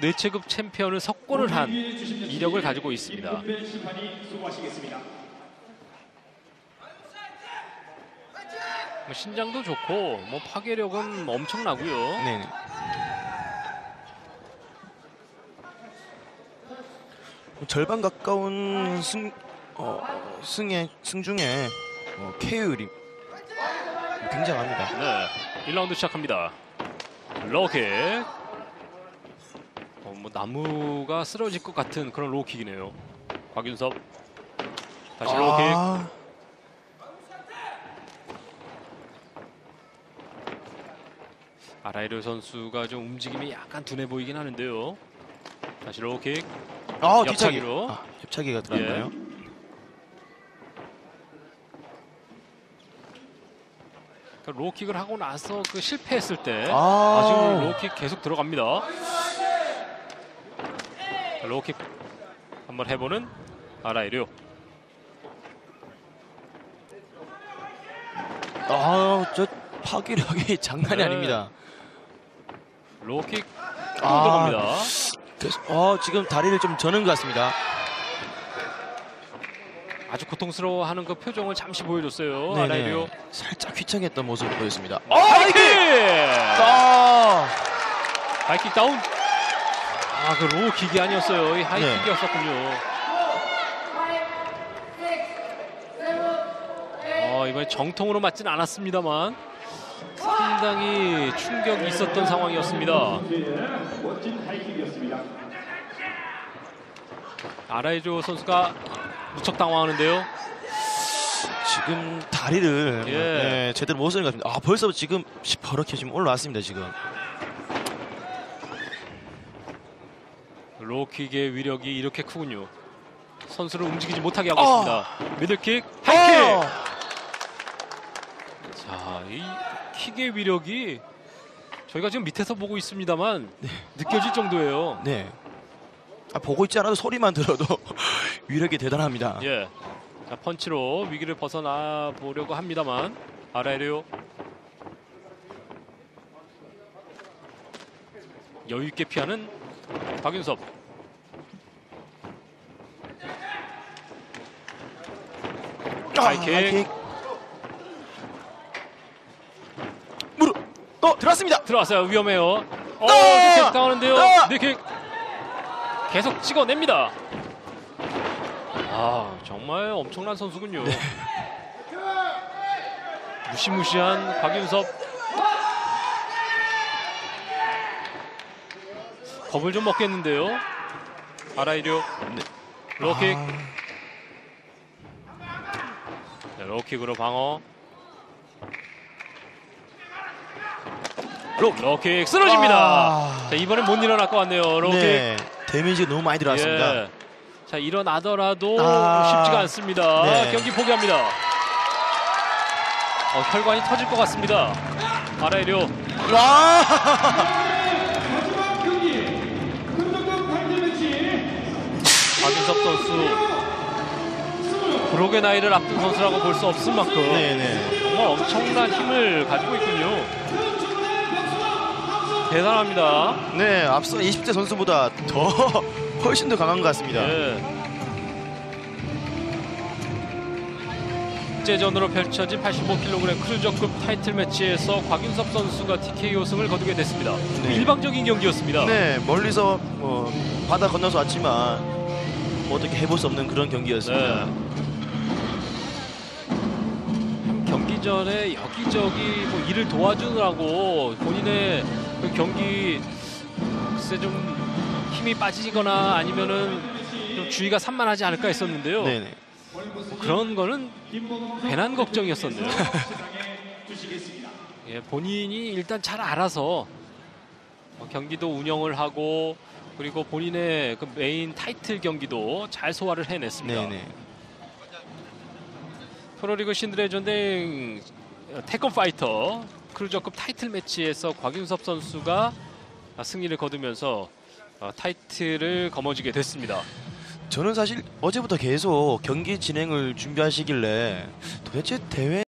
뇌체급 챔피언을 석권을 한 이력을 가지고 있습니다. 뭐 신장도 좋고 뭐 파괴력은 엄청나고요. 네. 뭐 절반 가까운 승 어, 승의 승중에 어, KO율이 굉장합니다. 네, 1라운드 시작합니다. 로킥. 어, 뭐 나무가 쓰러질 것 같은 그런 로킥이네요. 곽윤섭. 다시 로킥. 아, 아라이르 선수가 좀 움직임이 약간 둔해 보이긴 하는데요. 다시 로킥. 아 뒤차기. 옆차기로. 아, 옆차기가 들어갔나요? 그 로킥을 하고 나서 그 실패했을 때 아. 아직은 로킥 계속 들어갑니다. 자, 로킥 한번 해보는 아라이르. 아, 저 파괴력이 장난이 네. 아닙니다. 로킥 또 아. 들어갑니다. 어, 지금 다리를 좀 저는 것 같습니다. 아주 고통스러워하는 그 표정을 잠시 보여줬어요. 네네. 아라이르. 살짝 휘청했던 모습을 보였습니다. 어, 하이킥! 아, 하이킥 다운. 아, 그 로킥이 아니었어요. 이 하이킥이었었군요. 어, 이번에 정통으로 맞진 않았습니다만 상당히 충격이 있었던 상황이었습니다. 아라이조 선수가 무척 당황하는데요. 지금 다리를 예. 네, 제대로 못 쓰는 것 같습니다. 아, 벌써 지금 시퍼렇게 지금 올라왔습니다, 지금. 로킥의 위력이 이렇게 크군요. 선수를 움직이지 못하게 하고 어. 있습니다. 미들킥, 하이킥. 어! 자, 이 킥의 위력이 저희가 지금 밑에서 보고 있습니다만 느껴질 정도예요. 네. 아, 보고 있지 않아도 소리만 들어도 위력이 대단합니다. 예. 자, 펀치로 위기를 벗어나 보려고 합니다만 아라이르요. 여유 있게 피하는 박윤섭. 아, 하이킥. 무릎. 어, 들어왔습니다. 들어왔어요. 위험해요. 어, 아! 니킥 당하는데요. 아! 니킥 계속 찍어냅니다. 아, 정말 엄청난 선수군요. 네. 무시무시한 박윤섭. 겁을 좀 먹겠는데요. 아라이료. 로킥. 아, 네, 로킥으로 방어. 로킥. 로킥 쓰러집니다. 아. 자, 이번엔 못 일어날 것 같네요. 로킥. 네. 데미지가 너무 많이 들어왔습니다. 예. 자 일어나더라도 아. 쉽지가 않습니다. 네. 경기 포기합니다. 어, 혈관이 터질 것 같습니다. 아라이료 와! 박윤섭 선수 브록의 나이를 앞둔 선수라고 볼 수 없을 만큼 네네. 정말 엄청난 힘을 가지고 있군요. 대단합니다. 네, 앞서 20대 선수보다 더 훨씬 더 강한 것 같습니다. 예. 국제전으로 펼쳐진 85kg 크루저급 타이틀 매치에서 곽윤섭 선수가 TKO 승을 거두게 됐습니다. 네. 일방적인 경기였습니다. 네, 멀리서 뭐 바다 건너서 왔지만 뭐 어떻게 해볼 수 없는 그런 경기였습니다. 네. 경기 전에 여기저기 뭐 일을 도와주느라고 본인의 그 경기 글쎄 좀 힘이 빠지거나 아니면은 좀 주의가 산만하지 않을까 했었는데요. 네네. 뭐 그런 거는 괜한 걱정이었었네요. 예, 본인이 일단 잘 알아서 어, 경기도 운영을 하고 그리고 본인의 그 메인 타이틀 경기도 잘 소화를 해냈습니다. 네네. 프로리그 신들의 전쟁 태권 파이터 크루저급 타이틀 매치에서 곽윤섭 선수가 승리를 거두면서 어, 타이틀을 거머쥐게 됐습니다. 저는 사실 어제부터 계속 경기 진행을 준비하시길래 도대체 대회